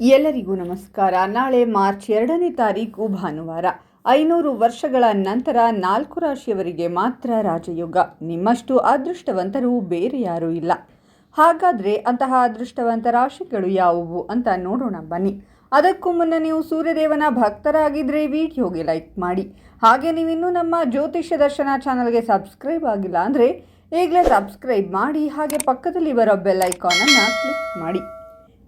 ಎಲ್ಲರಿಗೂ ನಮಸ್ಕಾರ. ನಾಳೆ ಮಾರ್ಚ್ ಎರಡನೇ ತಾರೀಕು ಭಾನುವಾರ. ಐನೂರು ವರ್ಷಗಳ ನಂತರ ನಾಲ್ಕು ರಾಶಿಯವರಿಗೆ ಮಾತ್ರ ರಾಜಯೋಗ. ನಿಮ್ಮಷ್ಟು ಅದೃಷ್ಟವಂತರು ಬೇರೆ ಯಾರೂ ಇಲ್ಲ. ಹಾಗಾದರೆ ಅಂತಹ ಅದೃಷ್ಟವಂತ ರಾಶಿಗಳು ಯಾವುವು ಅಂತ ನೋಡೋಣ ಬನ್ನಿ. ಅದಕ್ಕೂ ಮುನ್ನ ನೀವು ಸೂರ್ಯದೇವನ ಭಕ್ತರಾಗಿದ್ದರೆ ವಿಡಿಯೋಗೆ ಲೈಕ್ ಮಾಡಿ. ಹಾಗೆ ನೀವಿನ್ನೂ ನಮ್ಮ ಜ್ಯೋತಿಷ್ಯ ದರ್ಶನ ಚಾನಲ್ಗೆ ಸಬ್ಸ್ಕ್ರೈಬ್ ಆಗಿಲ್ಲ ಅಂದರೆ ಈಗಲೇ ಸಬ್ಸ್ಕ್ರೈಬ್ ಮಾಡಿ ಹಾಗೆ ಪಕ್ಕದಲ್ಲಿ ಬರೋ ಬೆಲ್ ಐಕಾನನ್ನು ಕ್ಲಿಕ್ ಮಾಡಿ.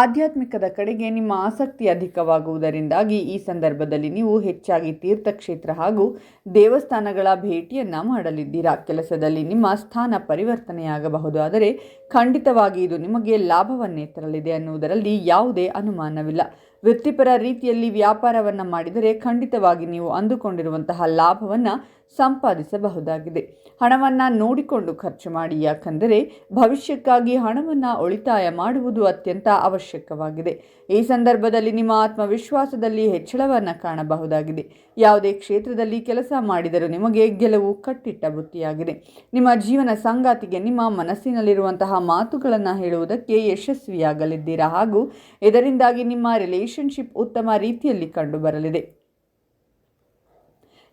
ಆಧ್ಯಾತ್ಮಿಕದ ಕಡೆಗೆ ನಿಮ್ಮ ಆಸಕ್ತಿ ಅಧಿಕವಾಗುವುದರಿಂದಾಗಿ ಈ ಸಂದರ್ಭದಲ್ಲಿ ನೀವು ಹೆಚ್ಚಾಗಿ ತೀರ್ಥಕ್ಷೇತ್ರ ಹಾಗೂ ದೇವಸ್ಥಾನಗಳ ಭೇಟಿಯನ್ನ ಮಾಡಲಿದ್ದೀರಾ? ಕೆಲಸದಲ್ಲಿ ನಿಮ್ಮ ಸ್ಥಾನ ಪರಿವರ್ತನೆಯಾಗಬಹುದು, ಆದರೆ ಖಂಡಿತವಾಗಿ ಇದು ನಿಮಗೆ ಲಾಭವನ್ನೇ ತರಲಿದೆ ಅನ್ನುವುದರಲ್ಲಿ ಯಾವುದೇ ಅನುಮಾನವಿಲ್ಲ. ವೃತ್ತಿಪರ ರೀತಿಯಲ್ಲಿ ವ್ಯಾಪಾರವನ್ನು ಮಾಡಿದರೆ ಖಂಡಿತವಾಗಿ ನೀವು ಅಂದುಕೊಂಡಿರುವಂತಹ ಲಾಭವನ್ನು ಸಂಪಾದಿಸಬಹುದಾಗಿದೆ. ಹಣವನ್ನು ನೋಡಿಕೊಂಡು ಖರ್ಚು ಮಾಡಿ, ಯಾಕಂದರೆ ಭವಿಷ್ಯಕ್ಕಾಗಿ ಹಣವನ್ನು ಉಳಿತಾಯ ಮಾಡುವುದು ಅತ್ಯಂತ ಅವಶ್ಯಕವಾಗಿದೆ. ಈ ಸಂದರ್ಭದಲ್ಲಿ ನಿಮ್ಮ ಆತ್ಮವಿಶ್ವಾಸದಲ್ಲಿ ಹೆಚ್ಚಳವನ್ನು ಕಾಣಬಹುದಾಗಿದೆ. ಯಾವುದೇ ಕ್ಷೇತ್ರದಲ್ಲಿ ಕೆಲಸ ಮಾಡಿದರೂ ನಿಮಗೆ ಗೆಲುವು ಕಟ್ಟಿಟ್ಟ ಬುತ್ತಿಯಾಗಿದೆ ನಿಮ್ಮ ಜೀವನ ಸಂಗಾತಿಗೆ ನಿಮ್ಮ ಮನಸ್ಸಿನಲ್ಲಿರುವಂತಹ ಮಾತುಗಳನ್ನು ಹೇಳುವುದಕ್ಕೆ ಯಶಸ್ವಿಯಾಗಲಿದ್ದೀರಾ ಹಾಗೂ ಇದರಿಂದಾಗಿ ನಿಮ್ಮ ರಿಲೇಶನ್ಶಿಪ್ ಉತ್ತಮ ರೀತಿಯಲ್ಲಿ ಕಂಡುಬರಲಿದೆ.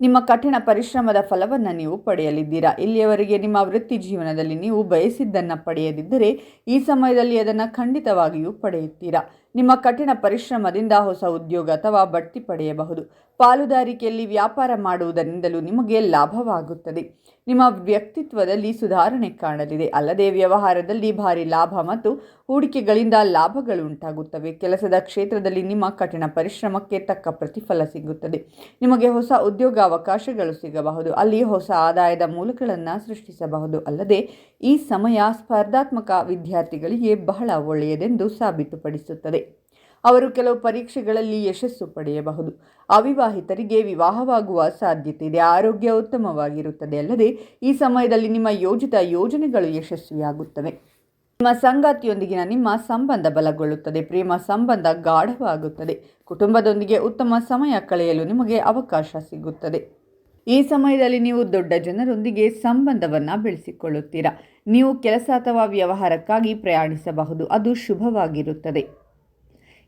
ನಿಮ್ಮ ಕಠಿಣ ಪರಿಶ್ರಮದ ಫಲವನ್ನು ನೀವು ಪಡೆಯಲಿದ್ದೀರಾ? ಇಲ್ಲಿಯವರೆಗೆ ನಿಮ್ಮ ವೃತ್ತಿ ಜೀವನದಲ್ಲಿ ನೀವು ಬಯಸಿದ್ದನ್ನು ಪಡೆಯದಿದ್ದರೆ ಈ ಸಮಯದಲ್ಲಿ ಅದನ್ನು ಖಂಡಿತವಾಗಿಯೂ ಪಡೆಯುತ್ತೀರಾ? ನಿಮ್ಮ ಕಠಿಣ ಪರಿಶ್ರಮದಿಂದ ಹೊಸ ಉದ್ಯೋಗ ಅಥವಾ ಬಡ್ತಿ ಪಡೆಯಬಹುದು. ಪಾಲುದಾರಿಕೆಯಲ್ಲಿ ವ್ಯಾಪಾರ ಮಾಡುವುದರಿಂದಲೂ ನಿಮಗೆ ಲಾಭವಾಗುತ್ತದೆ. ನಿಮ್ಮ ವ್ಯಕ್ತಿತ್ವದಲ್ಲಿ ಸುಧಾರಣೆ ಕಾಣಲಿದೆ. ಅಲ್ಲದೆ ವ್ಯವಹಾರದಲ್ಲಿ ಭಾರಿ ಲಾಭ ಮತ್ತು ಹೂಡಿಕೆಗಳಿಂದ ಲಾಭಗಳು ಉಂಟಾಗುತ್ತವೆ. ಕೆಲಸದ ಕ್ಷೇತ್ರದಲ್ಲಿ ನಿಮ್ಮ ಕಠಿಣ ಪರಿಶ್ರಮಕ್ಕೆ ತಕ್ಕ ಪ್ರತಿಫಲ ಸಿಗುತ್ತದೆ. ನಿಮಗೆ ಹೊಸ ಉದ್ಯೋಗಾವಕಾಶಗಳು ಸಿಗಬಹುದು. ಅಲ್ಲಿ ಹೊಸ ಆದಾಯದ ಮೂಲಗಳನ್ನು ಸೃಷ್ಟಿಸಬಹುದು. ಅಲ್ಲದೆ ಈ ಸಮಯ ಸ್ಪರ್ಧಾತ್ಮಕ ವಿದ್ಯಾರ್ಥಿಗಳಿಗೆ ಬಹಳ ಒಳ್ಳೆಯದೆಂದು ಸಾಬೀತುಪಡಿಸುತ್ತದೆ. ಅವರು ಕೆಲವು ಪರೀಕ್ಷೆಗಳಲ್ಲಿ ಯಶಸ್ಸು ಪಡೆಯಬಹುದು. ಅವಿವಾಹಿತರಿಗೆ ವಿವಾಹವಾಗುವ ಸಾಧ್ಯತೆ ಇದೆ ಆರೋಗ್ಯ ಉತ್ತಮವಾಗಿರುತ್ತದೆ. ಅಲ್ಲದೆ, ಈ ಸಮಯದಲ್ಲಿ ನಿಮ್ಮ ಯೋಜಿತ ಯೋಜನೆಗಳು ಯಶಸ್ವಿಯಾಗುತ್ತವೆ. ನಿಮ್ಮ ಸಂಗಾತಿಯೊಂದಿಗಿನ ನಿಮ್ಮ ಸಂಬಂಧ ಬಲಗೊಳ್ಳುತ್ತದೆ. ಪ್ರೇಮ ಸಂಬಂಧ ಗಾಢವಾಗುತ್ತದೆ. ಕುಟುಂಬದೊಂದಿಗೆ ಉತ್ತಮ ಸಮಯ ಕಳೆಯಲು ನಿಮಗೆ ಅವಕಾಶ ಸಿಗುತ್ತದೆ. ಈ ಸಮಯದಲ್ಲಿ ನೀವು ದೊಡ್ಡ ಜನರೊಂದಿಗೆ ಸಂಬಂಧವನ್ನು ಬೆಳೆಸಿಕೊಳ್ಳುತ್ತೀರಾ? ನೀವು ಕೆಲಸ ಅಥವಾ ವ್ಯವಹಾರಕ್ಕಾಗಿ ಪ್ರಯಾಣಿಸಬಹುದು. ಅದು ಶುಭವಾಗಿರುತ್ತದೆ.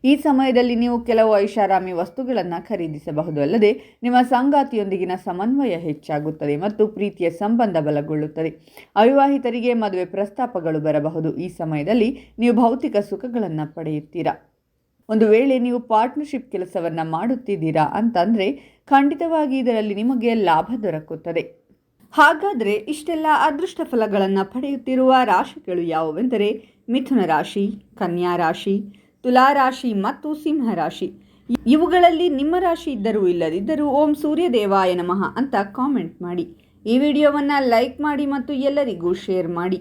ಈ ಸಮಯದಲ್ಲಿ ನೀವು ಕೆಲವು ಐಷಾರಾಮಿ ವಸ್ತುಗಳನ್ನು ಖರೀದಿಸಬಹುದು. ಅಲ್ಲದೆ, ನಿಮ್ಮ ಸಂಗಾತಿಯೊಂದಿಗಿನ ಸಮನ್ವಯ ಹೆಚ್ಚಾಗುತ್ತದೆ ಮತ್ತು ಪ್ರೀತಿಯ ಸಂಬಂಧ ಬಲಗೊಳ್ಳುತ್ತದೆ. ಅವಿವಾಹಿತರಿಗೆ ಮದುವೆ ಪ್ರಸ್ತಾಪಗಳು ಬರಬಹುದು. ಈ ಸಮಯದಲ್ಲಿ ನೀವು ಭೌತಿಕ ಸುಖಗಳನ್ನು ಪಡೆಯುತ್ತೀರಾ? ಒಂದು ವೇಳೆ ನೀವು ಪಾರ್ಟ್ನರ್ಶಿಪ್ ಕೆಲಸವನ್ನು ಮಾಡುತ್ತಿದ್ದೀರಾ ಅಂತಂದರೆ, ಖಂಡಿತವಾಗಿ ಇದರಲ್ಲಿ ನಿಮಗೆ ಲಾಭ ದೊರಕುತ್ತದೆ. ಹಾಗಾದರೆ, ಇಷ್ಟೆಲ್ಲ ಅದೃಷ್ಟ ಫಲಗಳನ್ನು ಪಡೆಯುತ್ತಿರುವ ರಾಶಿಗಳು ಯಾವುವೆಂದರೆ, ಮಿಥುನ ರಾಶಿ, ಕನ್ಯಾ ರಾಶಿ ತುಲಾರಾಶಿ ಮತ್ತು ಸಿಂಹರಾಶಿ ಇವುಗಳಲ್ಲಿ ನಿಮ್ಮ ರಾಶಿ ಇದ್ದರೂ ಇಲ್ಲದಿದ್ದರೂ ಓಂ ಸೂರ್ಯದೇವಾಯ ನಮಃ ಅಂತ ಕಾಮೆಂಟ್ ಮಾಡಿ. ಈ ವಿಡಿಯೋವನ್ನು ಲೈಕ್ ಮಾಡಿ ಮತ್ತು ಎಲ್ಲರಿಗೂ ಶೇರ್ ಮಾಡಿ.